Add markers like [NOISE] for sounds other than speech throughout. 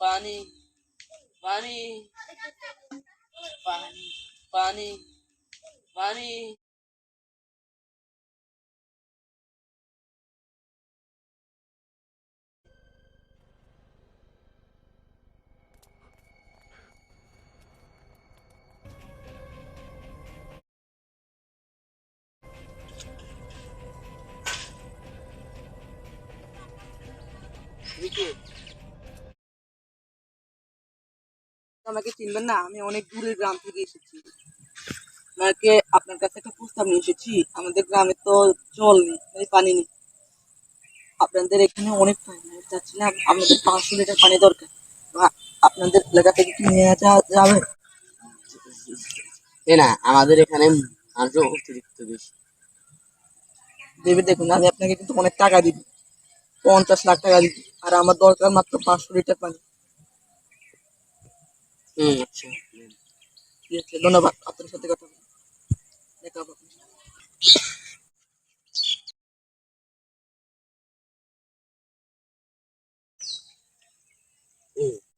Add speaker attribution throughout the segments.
Speaker 1: পানি পানি পানি পানি পানি
Speaker 2: আমাকে চিনবেন না আমি অনেক দূরের গ্রাম থেকে এসেছি। আপনাকে আপনার কাছে একটা প্রস্তাব নিয়ে এসেছি আমাদের গ্রামে তো জল নেই মানে পানি নেই। আপনাদের এখানে অনেক পানি আমি চাচ্ছিলাম আপনাদের পাঁচশো লিটার পানি দরকার। আপনাদের এলাকা থেকে কি নিয়ে যাওয়া যাবে?
Speaker 1: না আমাদের এখানে মানুষ অতিরিক্ত বেশি।
Speaker 2: ভেবে দেখুন আমি আপনাকে কিন্তু অনেক টাকা দিব। পঞ্চাশ লাখ টাকা দিব আর আমার দরকার মাত্র পাঁচশো লিটার পানি।
Speaker 1: আচ্ছা।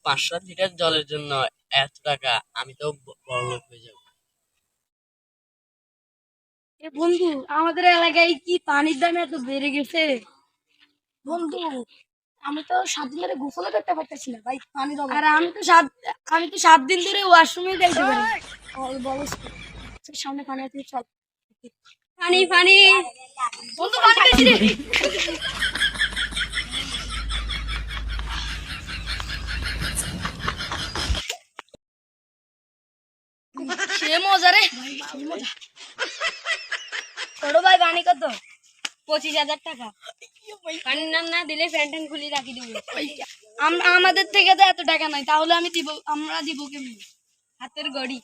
Speaker 1: পাঁচশো লিটার জলের জন্য এত টাকা, আমি তো বড় হয়ে যাব।
Speaker 3: বন্ধু, আমাদের এলাকায় কি পানির দাম এত বেড়ে গেছে? বন্ধু আমি তো সাত দিন ধরে গোসলও করতে পারতেছি না ভাই পানির আর আমি তো সাত আমি তো সাত দিন ধরে ওয়াশরুমে যাইতে পারি সামনে পানি আছে চল। পানি পানি। বন্ধু পানি পেয়েছি রে। সে মজা রে। মজা। ছোট ভাই পানি কত? পঁচিশ হাজার টাকা। পানির নাম না দিলে ফ্যান ট্যান খুলে রাখি দিব। আমাদের থেকে তো এত টাকা নাই তাহলে আমি দিব আমরা দিব কেমনি? হাতের গড়ি।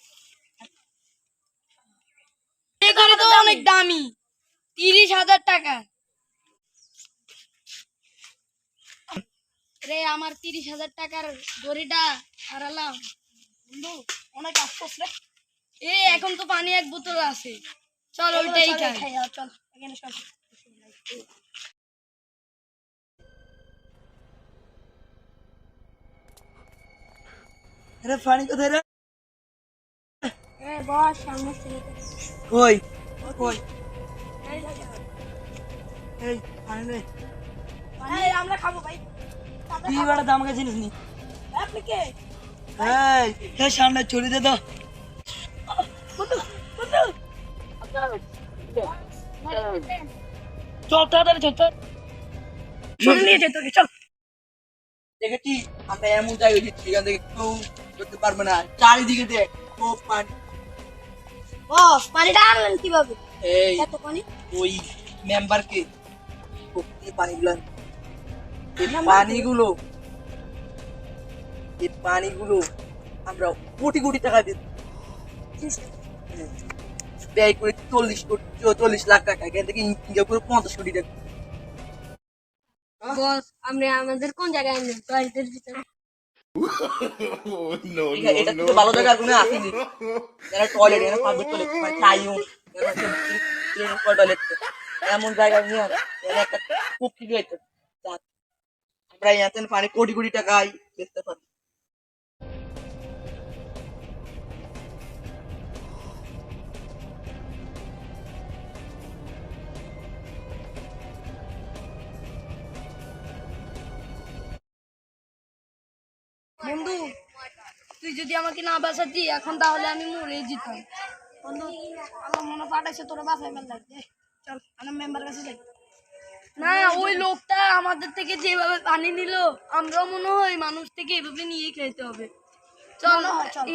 Speaker 3: তো অনেক দামি। তিরিশ হাজার টাকা। রে আমার তিরিশ হাজার টাকার গড়িটা হারালাম। বন্ধু অনেক আফসোস রে। এ এখন তো পানি এক বোতল আছে। চল ওইটাই খাই। চল এখানে চল
Speaker 2: আরে পানি কোথায় রে?
Speaker 3: এ বস সামনে
Speaker 2: কই? কই? এই পানি রে।
Speaker 3: এই, আমরা খাব ভাই।
Speaker 2: তুই বেড়া দাম চিনিস নি?
Speaker 3: আপনি কে?
Speaker 2: এই এই সামনে চলে দে তো। চল তাড়াতাড়ি চল চল।
Speaker 3: শুনে নিয়ে যেত চল।
Speaker 2: দেখেছি আমরা এমন জায়গায় যাচ্ছি এখান থেকে কেউ করতে পারবে না। চারিদিকে দেখ খুব পানি।
Speaker 3: বস পানিটা আনলেন কীভাবে?
Speaker 2: এই
Speaker 3: এত পানি?
Speaker 2: ওই মেম্বারকে এই পানিগুলো এই পানিগুলো এই পানিগুলো আমরা কোটি কোটি টাকা দিই ব্যয় করে চল্লিশ কোটি চল্লিশ লাখ টাকা এখান থেকে ইনকাম করে পঞ্চাশ কোটি টাকা।
Speaker 3: বস আপনি আমাদের কোন জায়গায় আনলেন ভিতরে। [LAUGHS]
Speaker 2: এটা! ভালো জায়গা কোনো আসেনি যারা টয়লেট এরা পাবলিক টয়লেট মানে টয়লেট এমন জায়গায় নিয়ে একটা আমরা পানি কোটি কোটি টাকায় বেচতে পারি।
Speaker 3: বন্ধু তুই যদি আমাকে না বাঁচাতি এখন তাহলে আমি মরে যেতাম। বন্ধু আমার মনে পাঠাইছে তোরা বাঁচাই ফেললাম চল আমরা মেম্বার কাছে যাই। না ওই লোকটা আমাদের থেকে যেভাবে পানি নিল আমরাও মনে হয় মানুষ থেকে এভাবে নিয়ে খেতে হবে। চল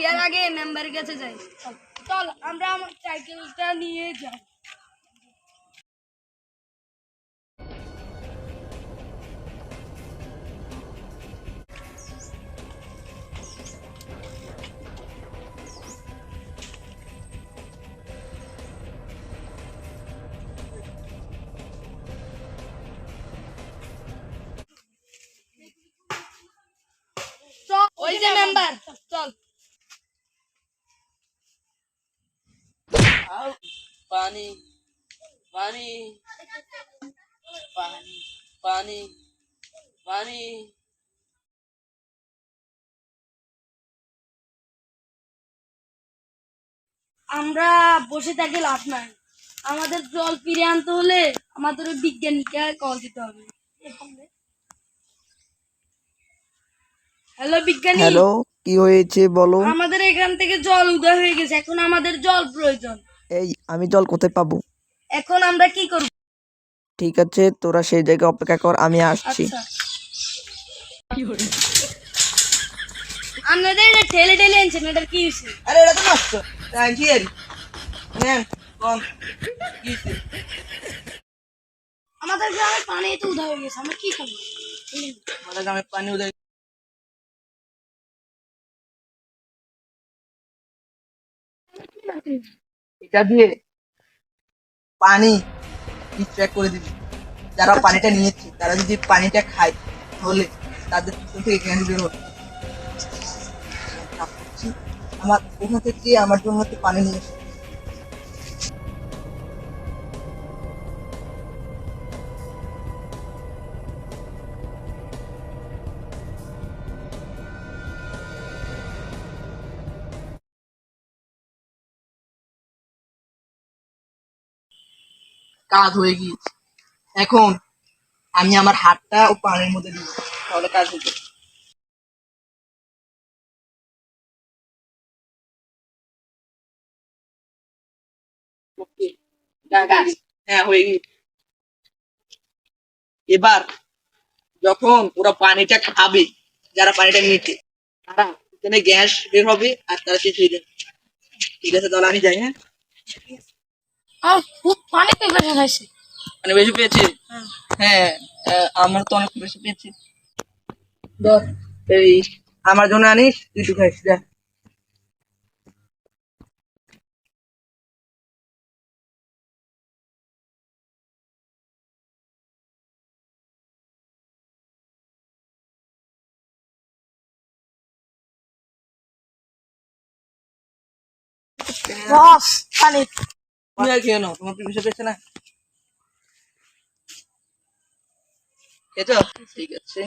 Speaker 3: এর আগে মেম্বারের কাছে যাই। চল। চল আমরা আমার সাইকেলটা নিয়ে যাই। নাম্বার। চল।
Speaker 1: পানি পানি পানি পানি পানি।
Speaker 3: আমরা বসে থাকি লাভ নাই। আমাদের জল ফিরে আনতে হলে আমাদের বিজ্ঞানীকে কল দিতে হবে। হ্যালো বিজ্ঞানী।
Speaker 4: হ্যালো কি হয়েছে বলো?
Speaker 3: আমাদের এখান থেকে জল উদয় হয়ে গেছে এখন আমাদের জল প্রয়োজন।
Speaker 4: এই আমি জল কোথায় পাবো?
Speaker 3: এখন আমরা কি করব?
Speaker 4: ঠিক আছে তোরা সেই জায়গায় অপেক্ষা কর আমি আসছি।
Speaker 3: আচ্ছা। আপনাদের এটা ঠেলে ঠেলে আনছেন এটার কি হয়েছে?
Speaker 2: আরে এটা তো নষ্ট। কি আর নেন কম কি?
Speaker 3: আমাদের গ্রামে পানি তো উদয় হয়ে গেছে আমরা কি করব?
Speaker 2: আমাদের গ্রামে পানি উদয় এটা দিয়ে পানি ডিস্ট্র্যাক্ট করে দিবি। যারা পানিটা নিয়েছে, তারা যদি পানিটা খায়, তাহলে তাদের থেকে ক্যান্সার বের হবে আমার ওখান থেকে আমার জন্য পানি নিয়ে কাজ হয়ে গিয়েছে। এখন আমি আমার হাতটা ও পানির মধ্যে দিব তাহলে কাজ হবে ওকে হ্যাঁ হয়ে গিয়েছে। এবার যখন ওরা পানিটা খাবে যারা পানিটা নিয়েছে তারা এখানে গ্যাস বের হবে আর তারা শেষ হয়ে যাবে। ঠিক আছে তাহলে আমি যাই হ্যাঁ?
Speaker 3: পানি পেপার হয়েছে।
Speaker 2: মানে বেশি পেয়েছে? হ্যাঁ। আহ, আমার তো অনেক বেশি পেয়েছি। ধর। এই আমার জন্য আনিস তুই তো খাইস যা।
Speaker 3: বস পানি
Speaker 2: তুমি আর খেয়ে নাও তোমার পিপিসা পেয়েছে না। খেয়েছ? ঠিক আছে।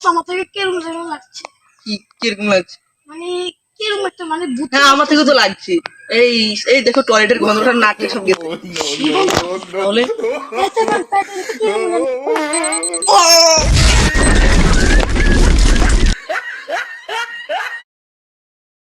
Speaker 3: আমার থেকে যেন লাগছে।
Speaker 2: কি কীরকম লাগছে?
Speaker 3: মানে কিরম একটা মানে ভূত
Speaker 2: হ্যাঁ আমার থেকে তো লাগছে। এই এই দেখো টয়লেটের গন্ধটা নাকে সব গেছে. তাহলে? [LAUGHS]